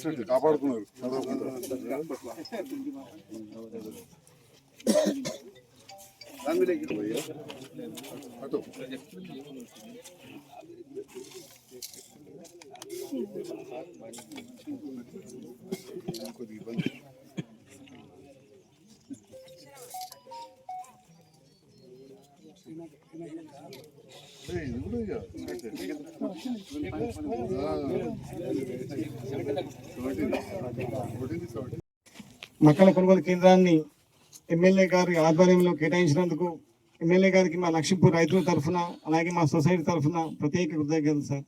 Excellent కాపాడుతున్నారు చదవకుండా అటు కొద్దిగా ఇబ్బంది మక్కల కొనుగోలు కేంద్రాన్ని ఎమ్మెల్యే గారి ఆధ్వర్యంలో కేటాయించినందుకు ఎమ్మెల్యే గారికి మా లక్ష్మీపూర్ రైతుల తరఫున అలాగే మా సొసైటీ తరఫున ప్రత్యేక కృతజ్ఞతలు సార్.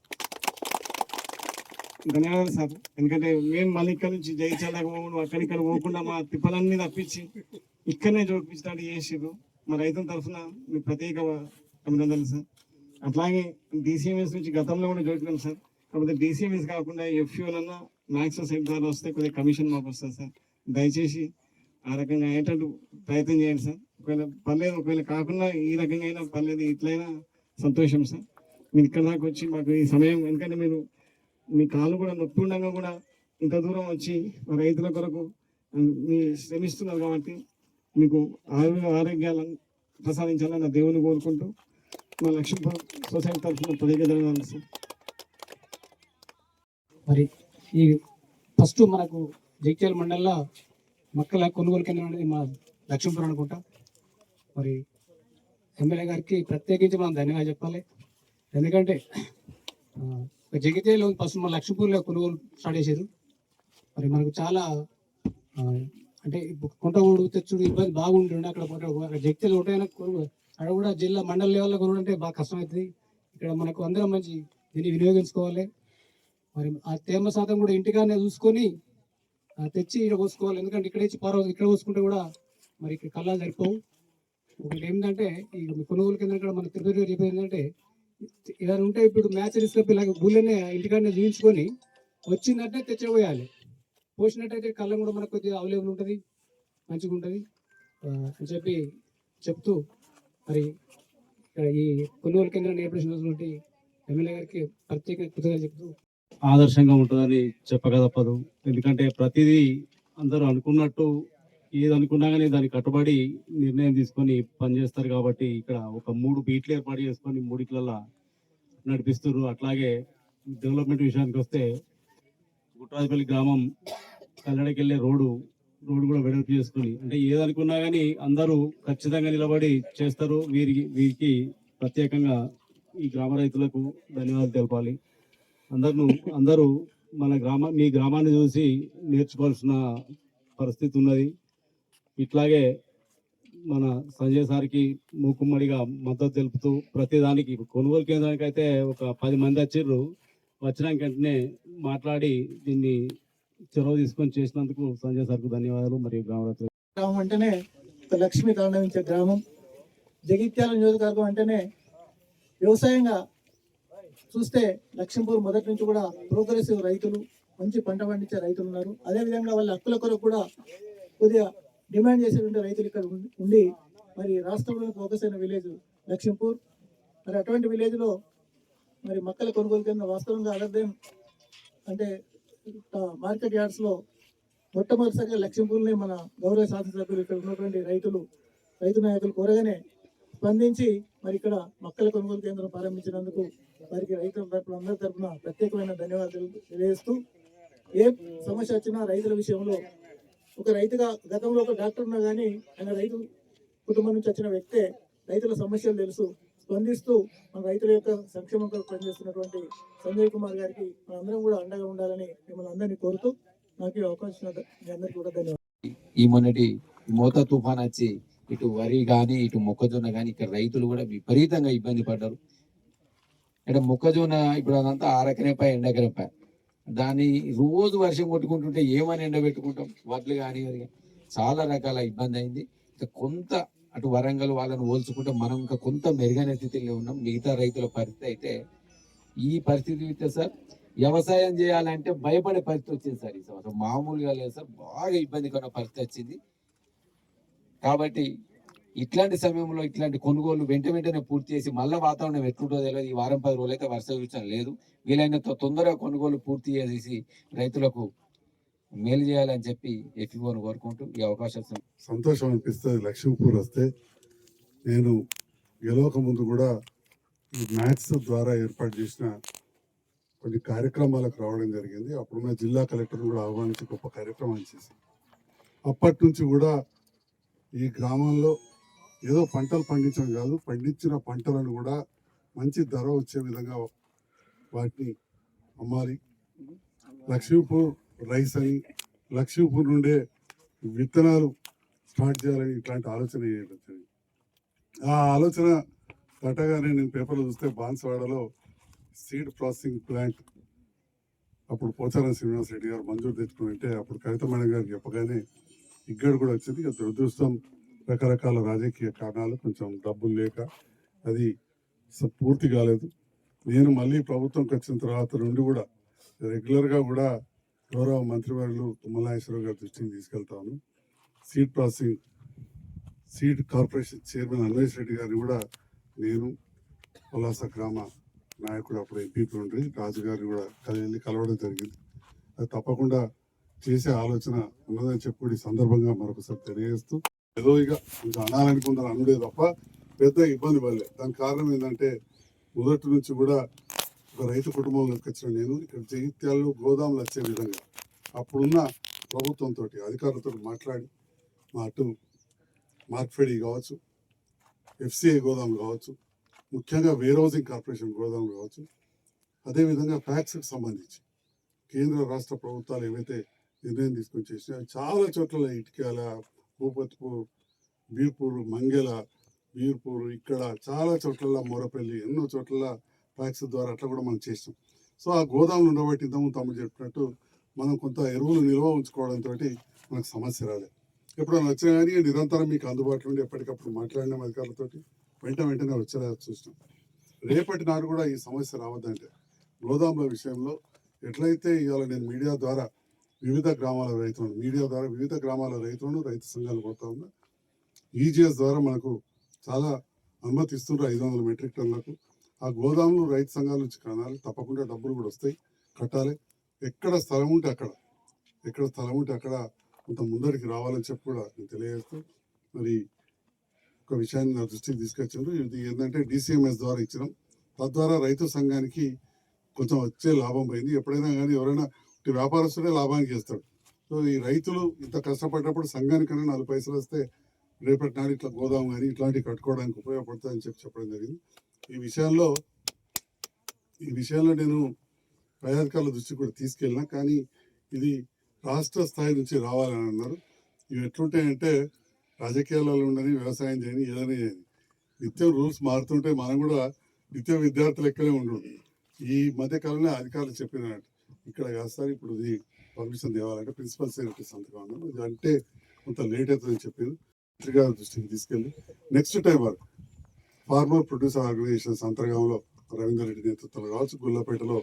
ధన్యవాదాలు సార్. ఎందుకంటే మేము మళ్ళీ ఇక్కడ నుంచి జయించాలకు పోకుండా అక్కడి ఇక్కడ పోకుండా మా తిప్పలన్నీ తప్పించి ఇక్కడనే చూపించడానికి చేసారు మా రైతుల తరఫున మీకు ప్రత్యేక అభినందనలు సార్. అట్లాగే డిసిఎంఎస్ నుంచి గతంలో కూడా చూపినాం సార్. కాకపోతే డిసిఎంఎస్ కాకుండా ఎఫ్యూలన్నా మ్యాక్స్ సొసైటీ ద్వారా వస్తే కొద్దిగా కమిషన్ మాకు వస్తుంది సార్. దయచేసి ఆ రకంగా అయ్యేటట్టు ప్రయత్నం చేయండి సార్. ఒకవేళ పర్లేదు ఒకవేళ కాకుండా ఈ రకంగా అయినా పర్లేదు ఇట్లయినా సంతోషం సార్. మీరు ఇక్కడ దాకా వచ్చి మాకు ఈ సమయం ఎందుకంటే మీరు మీ కాళ్ళు కూడా నొప్పి ఉండగా కూడా ఇంత దూరం వచ్చి మా రైతుల కొరకు మీ శ్రమిస్తున్నారు కాబట్టి మీకు ఆరోగ్య ఆరోగ్యాలను ప్రసాదించాలని నా దేవుని కోరుకుంటూ మా లక్ష్మీ సొసైటీ తరఫున ప్రత్యేక సార్. మరి ఈ ఫస్ట్ మనకు జగిత్యాల మండలంలో మక్కల కొనుగోలు కేంద్రం అనేది మా లక్ష్మీపురం అనుకుంటా. మరి ఎమ్మెల్యే గారికి ప్రత్యేకించి మనం ధన్యవాదాలు చెప్పాలి. ఎందుకంటే ఆ, జగిత్యాలలో ఫస్ట్ మన లక్ష్మీపూర్లో కొనుగోలు స్టార్ట్ చేశారు. మరి మనకు చాలా అంటే ఇప్పుడు ఊడు తెచ్చుడు ఇబ్బంది బాగుంటుండే అక్కడ జగిత్యాలు ఒకటైనా కొనుగోలు అక్కడ కూడా జిల్లా మండల లెవెల్లో కొనుగోలంటే బాగా కష్టమవుతుంది. ఇక్కడ మనకు అందరం మంచి దీన్ని వినియోగించుకోవాలి. మరి ఆ తేమ శాతం కూడా ఇంటికానే చూసుకొని తెచ్చి ఇక్కడ పోసుకోవాలి ఎందుకంటే ఇక్కడ ఇచ్చి పర్వ ఇక్కడ పోసుకుంటే కూడా మరి ఇక్కడ కళ్ళ సరిపోవు. ఒకటి ఏంటంటే ఈ కొనుగోలు కింద ఇక్కడ మన తిరుపతి గారు చెప్పేది ఏంటంటే ఇలా ఉంటే ఇప్పుడు మ్యాచ్ తీసుకపోయి ఇలాగ గుళ్ళనే ఇంటికాడనే చూపించుకొని వచ్చిందంటే తెచ్చిపోయాలి. పోసినట్టయితే కళ్ళం కూడా మనకు కొద్దిగా అవైలబుల్ ఉంటుంది మంచిగా ఉంటుంది. అని చెప్పి చెప్తూ మరి ఇక్కడ ఈ కొనుగోలు కేంద్రాన్ని ఏర్పరిచినటువంటి ఎమ్మెల్యే గారికి ప్రత్యేక కృతజ్ఞతలు చెప్తూ ఆదర్శంగా ఉంటుందని చెప్పక తప్పదు ఎందుకంటే ప్రతిదీ అందరూ అనుకున్నట్టు ఏది అనుకున్నా కానీ దానికి కట్టుబడి నిర్ణయం తీసుకొని పనిచేస్తారు కాబట్టి ఇక్కడ ఒక మూడు బీట్లు ఏర్పాటు చేసుకొని మూడిట్లలా నడిపిస్తున్నారు. అట్లాగే డెవలప్మెంట్ విషయానికి వస్తే గుట్రాజపల్లి గ్రామం కల్లడికి వెళ్ళే రోడ్డు రోడ్డు కూడా వెడల్పు చేసుకొని అంటే ఏదనుకున్నా కానీ అందరూ ఖచ్చితంగా నిలబడి చేస్తారు. వీరికి వీరికి ప్రత్యేకంగా ఈ గ్రామ రైతులకు ధన్యవాదాలు తెలపాలి. అందరూ అందరూ మన గ్రామ మీ గ్రామాన్ని చూసి నేర్చుకోవాల్సిన పరిస్థితి ఉన్నది. ఇట్లాగే మన సంజయ్ సార్కి మూకుమ్మడిగా మద్దతు తెలుపుతూ ప్రతిదానికి కొనుగోలు కేంద్రానికి అయితే ఒక పది మంది వచ్చిర్రు. వచ్చినాక వెంటనే మాట్లాడి దీన్ని చొరవ తీసుకొని చేసినందుకు సంజయ్ సార్కు ధన్యవాదాలు మరియు గ్రామ గ్రామం అంటేనే లక్ష్మి తాండవించే గ్రామం. జగిత్యాల నియోజకవర్గం అంటేనే వ్యవసాయంగా చూస్తే లక్ష్మీపూర్ మొదటి నుంచి కూడా ప్రోగ్రెసివ్ రైతులు మంచి పంట పండించే రైతులు ఉన్నారు. అదేవిధంగా వాళ్ళ హక్కుల కొరకు కూడా కొద్దిగా డిమాండ్ చేసేటువంటి రైతులు ఇక్కడ ఉం- ఉండి మరి రాష్ట్రంలో ఫోకస్ అయిన విలేజ్ లక్ష్మీపూర్. మరి అటువంటి విలేజ్లో మరి మక్కల కొనుగోలు కింద వాస్తవంగా అదర్ అంటే మార్కెట్ యార్డ్స్లో మొట్టమొదటిసారిగా లక్ష్మీపూర్ని మన గౌరవ శాసనసభ్యులు ఇక్కడ ఉన్నటువంటి రైతులు రైతు నాయకులు కోరగానే స్పందించి మరి ఇక్కడ మక్కల కొనుగోలు కేంద్రం ప్రారంభించినందుకు వారికి రైతుల తరపున అందరి తరపున ప్రత్యేకమైన ధన్యవాదాలు తెలియజేస్తూ ఏ సమస్య వచ్చినా రైతుల విషయంలో ఒక రైతుగా గతంలో ఒక డాక్టర్ ఉన్నా కానీ ఆయన రైతు కుటుంబం నుంచి వచ్చిన వ్యక్తే రైతుల సమస్యలు తెలుసు స్పందిస్తూ మన రైతుల యొక్క సంక్షేమం కొరకు పనిచేస్తున్నటువంటి సంజయ్ కుమార్ గారికి మనందరం కూడా అండగా ఉండాలని మిమ్మల్ని అందరినీ కోరుతూ నాకు ఈ అవకాశం మీ అందరికీ కూడా ధన్యవాదాలు. ఈ మొన్నటి మోత తుఫాన్ వచ్చి ఇటు వరి కానీ ఇటు మొక్కజొన్న కానీ ఇక్కడ రైతులు కూడా విపరీతంగా ఇబ్బంది పడ్డారు. అంటే మొక్కజొన్న ఇప్పుడు అదంతా ఆరకరేపై ఎండకరేపై. దాన్ని రోజు వర్షం కొట్టుకుంటుంటే ఏమని ఎండబెట్టుకుంటాం? వడ్లు కానీ కానీ. చాలా రకాల ఇబ్బంది అయింది. ఇంకా కొంత అటు వరంగల్ వాళ్ళని పోల్చుకుంటే మనం ఇంకా కొంత మెరుగైన స్థితిలో ఉన్నాం. మిగతా రైతుల పరిస్థితి అయితే ఈ పరిస్థితి అయితే సార్ వ్యవసాయం చేయాలంటే భయపడే పరిస్థితి వచ్చింది సార్ ఈ సంవత్సరం. మామూలుగా లేదు సార్ బాగా ఇబ్బందికర పరిస్థితి వచ్చింది. కాబట్టి ఇట్లాంటి సమయంలో ఇట్లాంటి కొనుగోలు వెంట వెంటనే పూర్తి చేసి మళ్ళీ వాతావరణం ఎట్లుంటుందో తెలియదు ఈ వారం పది రోజులు అయితే వర్ష సూచన లేదు. వీలైనంత తొందరగా కొనుగోలు పూర్తి చేసి రైతులకు మేలు చేయాలని చెప్పి ఎఫ్ఈఓని కోరుకుంటూ ఈ అవకాశం సంతోషం అనిపిస్తుంది. లక్ష్మీపూర్ వస్తే నేను గెలవక ముందు కూడా ఈ మ్యాథ్స్ ద్వారా ఏర్పాటు చేసిన కొన్ని కార్యక్రమాలకు రావడం జరిగింది. అప్పుడున్న జిల్లా కలెక్టర్ కూడా ఆహ్వానించి గొప్ప కార్యక్రమం చేసి అప్పటి నుంచి కూడా ఈ గ్రామంలో ఏదో పంటలు పండించడం కాదు పండించిన పంటలను కూడా మంచి ధర వచ్చే విధంగా వాటిని అమ్మాలి. లక్ష్మీపూర్ రైస్ అని లక్ష్మీపూర్ నుండే విత్తనాలు స్టార్ట్ చేయాలని ఇట్లాంటి ఆలోచన వచ్చింది ఆ ఆలోచన తట్టగానే నేను పేపర్లో చూస్తే బాన్స్వాడలో సీడ్ ప్రాసెసింగ్ ప్లాంట్ అప్పుడు పోచారం శ్రీనివాస్ రెడ్డి గారు మంజూరు తెచ్చుకుని అంటే అప్పుడు కవిత మేడం గారికి చెప్పగానే ఇక్కడ కూడా వచ్చింది. ఇక దురదృష్టం రకరకాల రాజకీయ కారణాలు కొంచెం డబ్బులు లేక అది పూర్తి కాలేదు. నేను మళ్ళీ ప్రభుత్వంకి వచ్చిన తర్వాత నుండి కూడా రెగ్యులర్గా కూడా గౌరవ మంత్రివర్యులు తుమ్మలాయేశ్వరరావు గారి దృష్టికి తీసుకెళ్తాను seed processing seed corporation chairman Anvesh Reddy గారిని కూడా నేను ఉల్లాస గ్రామ నాయకుడు అప్పుడు ఎంపీపీ ఉండి రాజుగారిని కూడా కలిసి కలవడం జరిగింది. అది తప్పకుండా చేసే ఆలోచన ఉన్నదని చెప్పి సందర్భంగా మరొకసారి తెలియజేస్తూ ఏదో ఇక ఇంకా అనాలనుకుందని అనుడే తప్ప పెద్ద ఇబ్బంది పడలే. దానికి కారణం ఏంటంటే మొదటి నుంచి కూడా ఒక రైతు కుటుంబంలోకి వచ్చిన నేను ఇక్కడ జగిత్యాలలో గోదాములు వచ్చే విధంగా అప్పుడున్న ప్రభుత్వంతో అధికారులతో మాట్లాడి మా అటు మార్క్ఫెడీ కావచ్చు ఎఫ్సిఐ గోదాములు కావచ్చు ముఖ్యంగా వేర్ కార్పొరేషన్ గోదాములు కావచ్చు అదేవిధంగా ఫ్యాక్స్కి సంబంధించి కేంద్ర రాష్ట్ర ప్రభుత్వాలు ఏవైతే నిర్ణయం తీసుకొని చేసినా చాలా చోట్ల ఇటుకల భూపత్పూర్ బీర్పూర్ మంగెల బీర్పూర్ ఇక్కడ చాలా చోట్ల మొరపల్లి ఎన్నో చోట్ల ప్యాక్స్ ద్వారా అట్లా కూడా మనం చేసాం సో ఆ గోదాములు ఉండబట్టి ఇంతకు తమ్ముడు చెప్పినట్టు మనం కొంత ఎరువులు నిల్వ ఉంచుకోవడంతో మనకు సమస్య రాలేదు ఎప్పుడైనా వచ్చినా కానీ నిరంతరం మీకు అందుబాటులో ఉండి ఎప్పటికప్పుడు మాట్లాడిన అధికారులతో వెంట వెంటనే వచ్చేలా చూసినాం. రేపటి నాడు కూడా ఈ సమస్య రావద్దంటే గోదాముల విషయంలో ఎట్లయితే ఇవాళ నేను మీడియా ద్వారా వివిధ గ్రామాల రైతులను మీడియా ద్వారా వివిధ గ్రామాల రైతులను రైతు సంఘాలు కొడతా ఉన్నా ఈజీఎస్ ద్వారా మనకు చాలా అనుమతి ఇస్తున్నారు ఐదు వందల మెట్రిక్ టన్నులకు. ఆ గోదాములు రైతు సంఘాల నుంచి కనాలి తప్పకుండా డబ్బులు కూడా వస్తాయి కట్టాలి. ఎక్కడ స్థలం ఉంటే అక్కడ ఎక్కడ స్థలం ఉంటే అక్కడ కొంత ముందరికి రావాలని చెప్పి కూడా నేను తెలియజేస్తూ మరి ఒక విషయాన్ని నా దృష్టికి తీసుకొచ్చారు ఇది ఏంటంటే డిసిఎంఎస్ ద్వారా ఇచ్చినాం. తద్వారా రైతు సంఘానికి కొంచెం వచ్చే లాభం పోయింది. ఎప్పుడైనా కానీ ఎవరైనా వ్యాపారస్తుడే లాభానికి చేస్తాడు. సో ఈ రైతులు ఇంత కష్టపడినప్పుడు సంఘానికైనా నాలుగు పైసలు వస్తే రేపటి నాడు ఇట్లా గోదాం కానీ ఇట్లాంటివి కట్టుకోవడానికి ఉపయోగపడుతుందని చెప్పి చెప్పడం జరిగింది. ఈ విషయంలో ఈ విషయంలో నేను పై దృష్టి దృష్టికి కూడా తీసుకెళ్ళినా కానీ ఇది రాష్ట్ర స్థాయి నుంచి రావాలని అన్నారు. ఇవి ఎట్లుంటాయంటే రాజకీయాలలో ఉండని వ్యవసాయం చేయని ఏదైనా చేయని. నిత్యం రూల్స్ మారుతుంటే మనం కూడా నిత్యం విద్యార్థులు ఎక్కడే ఉండు ఈ మధ్యకాలంలో అధికారులు చెప్పినట్టు ఇక్కడ కాదు సార్ ఇప్పుడు ఇది పర్మిషన్ తేవాలంటే ప్రిన్సిపల్ సెక్రటరీ సంతకం అన్నారు. ఇది అంటే కొంత లేట్ అవుతుందని చెప్పారు. పత్రికా దృష్టికి తీసుకెళ్ళి నెక్స్ట్ టైం వరకు ఫార్మర్ ప్రొడ్యూసర్ ఆర్గనైజేషన్స్ అంతర్గంలో రవీందర్ రెడ్డి నేతృత్వంలో కావచ్చు గుల్లపేటలో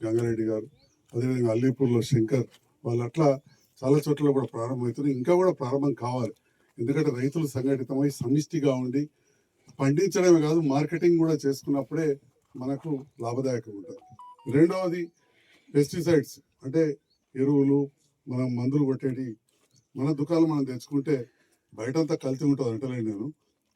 గంగారెడ్డి గారు అదేవిధంగా అల్లీపూర్లో శంకర్ వాళ్ళు అట్లా చాలా చోట్ల కూడా ప్రారంభమవుతుంది ఇంకా కూడా ప్రారంభం కావాలి. ఎందుకంటే రైతులు సంఘటితమై సమిష్టిగా ఉండి పండించడమే కాదు మార్కెటింగ్ కూడా చేసుకున్నప్పుడే మనకు లాభదాయకం ఉంటుంది. రెండవది పెస్టిసైడ్స్ అంటే ఎరువులు మనం మందులు కొట్టేటి మన దుకాణం మనం తెచ్చుకుంటే బయటంతా కల్తీ ఉంటుంది అంటలేను నేను.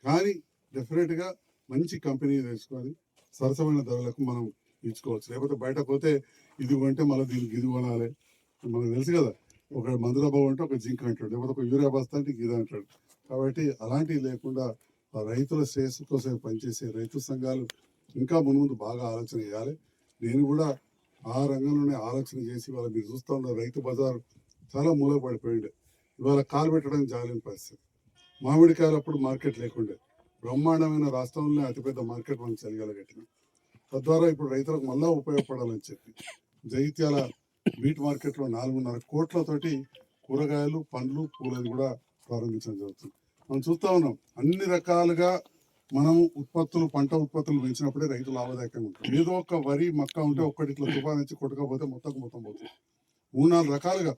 కానీ డెఫినెట్గా మంచి కంపెనీ తెచ్చుకొని సరసమైన ధరలకు మనం ఇచ్చుకోవచ్చు. లేకపోతే బయట పోతే ఇది కొంటే మళ్ళీ దీనికి ఇది కొనాలి. మనకు తెలుసు కదా ఒక మందుల డబ్బా ఉంటే ఒక జింక్ అంటాడు లేకపోతే ఒక యూరియా బస్తా అంటే ఇది అంటాడు. కాబట్టి అలాంటివి లేకుండా ఆ రైతుల శ్రేయస్సు కోసం పనిచేసే రైతు సంఘాలు ఇంకా ముందు బాగా ఆలోచన చేయాలి. నేను కూడా ఆ రంగంలోనే ఆలోచన చేసి వాళ్ళ మీరు చూస్తూ ఉన్న రైతు బజార్ చాలా మూలపడిపోయిండే. ఇవాళ కాలు పెట్టడం జాలేని పరిస్థితి. మామిడికాయలు అప్పుడు మార్కెట్ లేకుండే. బ్రహ్మాండమైన రాష్ట్రంలోనే అతిపెద్ద మార్కెట్ మనం చలిగలగట్టినాం. తద్వారా ఇప్పుడు రైతులకు మళ్ళా ఉపయోగపడాలని చెప్పి జగిత్యాల మీట్ మార్కెట్లో నాలుగున్నర కోట్లతోటి కూరగాయలు పండ్లు పూలను కూడా ప్రారంభించడం జరుగుతుంది. మనం చూస్తా ఉన్నాం అన్ని రకాలుగా మనం ఉత్పత్తులు పంట ఉత్పత్తులు పెంచినప్పుడే రైతు లాభదాయకంగా ఉంటారు. ఏదో ఒక వరి మక్క ఉంటే ఒక్కటి ఇట్లా తుఫాన్ వచ్చి కొట్టకపోతే మొత్తం మొత్తం పోతుంది. మూడు నాలుగు రకాలుగా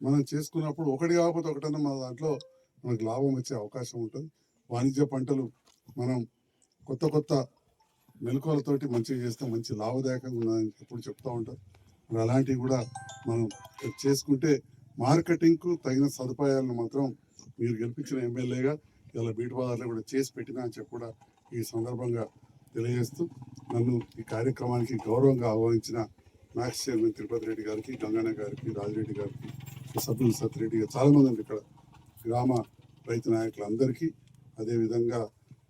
మనం చేసుకున్నప్పుడు ఒకటి కాకపోతే ఒకటన్నా మన దాంట్లో మనకు లాభం వచ్చే అవకాశం ఉంటుంది. వాణిజ్య పంటలు మనం కొత్త కొత్త మెలకువలతోటి మంచిగా చేస్తే మంచి లాభదాయకంగా ఉన్నదని ఎప్పుడు చెప్తూ ఉంటారు మరి అలాంటివి కూడా మనం చేసుకుంటే మార్కెటింగ్కు తగిన సదుపాయాలను మాత్రం మీరు గెలిపించిన ఎమ్మెల్యేగా ఇలా బీట్ బాధలు కూడా చేసి పెట్టినా అని చెప్పి కూడా ఈ సందర్భంగా తెలియజేస్తూ నన్ను ఈ కార్యక్రమానికి గౌరవంగా ఆహ్వానించిన మ్యాక్స్ చైర్మన్ తిరుపతి రెడ్డి గారికి గంగన్న గారికి రాజిరెడ్డి గారికి సభ్యులు సత్యరెడ్డి గారు చాలామంది ఇక్కడ గ్రామ రైతు నాయకులందరికీ అదేవిధంగా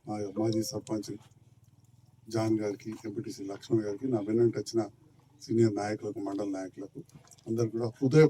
మా మాజీ సర్పంచ్ జాన్ గారికి ఎంపీటీసీ లక్ష్మణ్ గారికి నా వెన్నంటి వచ్చిన సీనియర్ నాయకులకు మండల నాయకులకు అందరు కూడా హృదయ